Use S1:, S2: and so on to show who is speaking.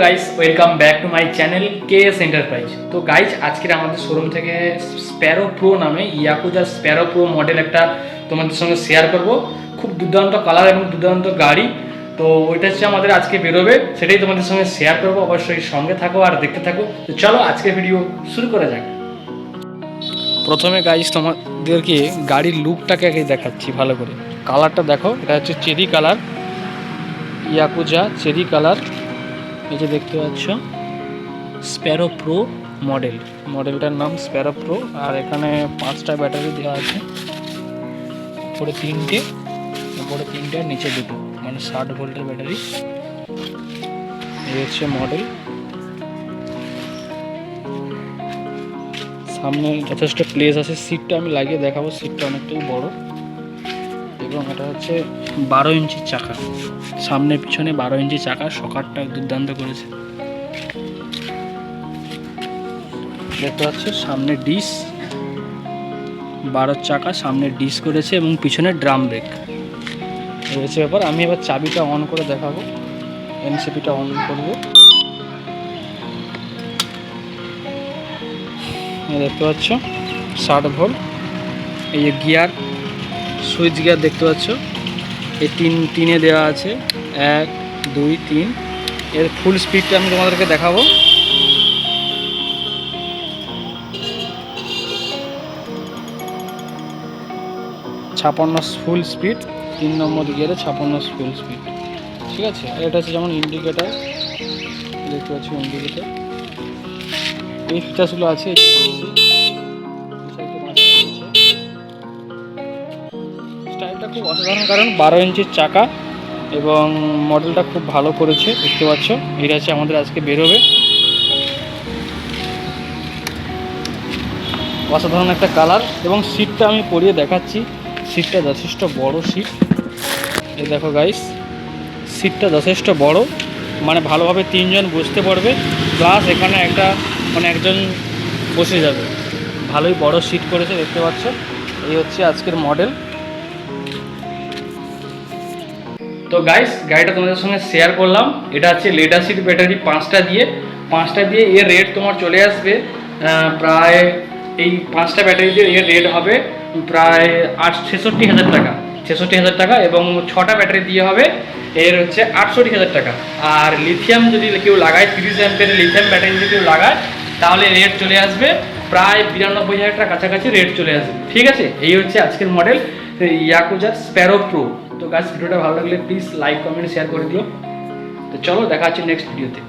S1: Guys welcome back to my channel K S enterprise তো guys আজকের আমাদের showroom থেকে স্প্যারো প্রো নামে ইয়াকুজা স্প্যারো প্রো মডেল একটা তোমাদের সঙ্গে শেয়ার করব। খুব দুর্দান্ত কালার এবং দুর্দান্ত গাড়ি। তো, ওইটা হচ্ছে আমাদের আজকে বেরোবে। সেটাই তোমাদের সঙ্গে শেয়ার করব। অবশ্যই সঙ্গে থাকো আর দেখতে থাকো। তো, চলো আজকে ভিডিও শুরু করা যাক। প্রথমে গাইজ তোমাদেরকে গাড়ির লুকটাকে আগে দেখাচ্ছি ভালো করে। কালারটা দেখো। এটা হচ্ছে cherry colour Yakuza cherry colour এই যে দেখতে পাচ্ছ স্প্যারো প্রো মডেল মডেলটার নাম স্প্যারো প্রো আর এখানে পাঁচটা ব্যাটারি দেওয়া আছে। উপরে তিনটে উপরে তিনটে নিচে দুটো। মানে ষাট ভোল্টের ব্যাটারি। এই হচ্ছে মডেল সামনে যথেষ্ট প্লেস আছে। সিটটা আমি লাগিয়ে দেখাবো। সিটটা অনেকটাই বড়। এবং এটা হচ্ছে বারো ইঞ্চির চাকা। সামনে পিছনে বারো ইঞ্চি চাকা, সকারটা দুর্দান্ত করেছে। দেখতে পাচ্ছ সামনে ডিস বারো চাকা, সামনে ডিস করেছে এবং পিছনে ড্রাম ব্রেক রয়েছে ব্যাপার, আমি এবার চাবিটা অন করে দেখাবো। এনসিপিটা অন করব। দেখতে পাচ্ছ, ষাট ভোল্ট এই যে গিয়ার সুইচ গিয়ার দেখতে পাচ্ছ। এই তিন, তিনে দেওয়া আছে। এক, দুই, তিন। এর ফুল স্পিডটা আমি তোমাদেরকে দেখাবো। ছাপান্ন ফুল স্পিড তিন নম্বর গিয়ারে ছাপান্ন ফুল স্পিড ঠিক আছে? এটা হচ্ছে যেমন ইন্ডিকেটার দেখতে পাচ্ছি ইন্ডিকেটার এই ফিচার্সগুলো আছে। খুব অসাধারণ কারণ বারো ইঞ্চির চাকা এবং মডেলটা খুব ভালো করেছে, দেখতে পাচ্ছ। এটা হচ্ছে আমাদের আজকে বেরোবে। অসাধারণ একটা কালার এবং সিটটা আমি পরিয়ে দেখাচ্ছি। সিটটা যথেষ্ট বড় সিট এই দেখো গাইস সিটটা যথেষ্ট বড়। মানে ভালোভাবে তিনজন বসতে পারবে। প্লাস এখানে একটা মানে একজন বসে যাবে। ভালোই বড় সিট করেছে, দেখতে পাচ্ছ। এই হচ্ছে আজকের মডেল তো গাইস গাড়িটা তোমাদের সঙ্গে শেয়ার করলাম। এটা হচ্ছে লেডাসিড ব্যাটারি পাঁচটা দিয়ে। পাঁচটা দিয়ে এর রেট তোমার চলে আসবে প্রায় এই পাঁচটা ব্যাটারি দিয়ে এর রেট হবে প্রায় আট, ছেষট্টি হাজার টাকা। ছেষট্টি হাজার টাকা এবং ছটা ব্যাটারি দিয়ে হবে এর হচ্ছে আটষট্টি হাজার টাকা। আর লিথিয়াম যদি কেউ লাগায়, তিরিশ অ্যাম্পের লিথিয়াম ব্যাটারি যদি কেউ লাগায়, তাহলে রেট চলে আসবে। প্রায় বিরানব্বই হাজার টাকা কাছাকাছি রেট চলে আসবে। ঠিক আছে? এই হচ্ছে আজকের মডেল ইয়াকুজার স্প্যারো প্রো তো গাছ ভিডিওটা ভালো লাগলে প্লিজ লাইক কমেন্ট শেয়ার করে দিও। তো চলো, দেখা হচ্ছে নেক্সট ভিডিওতে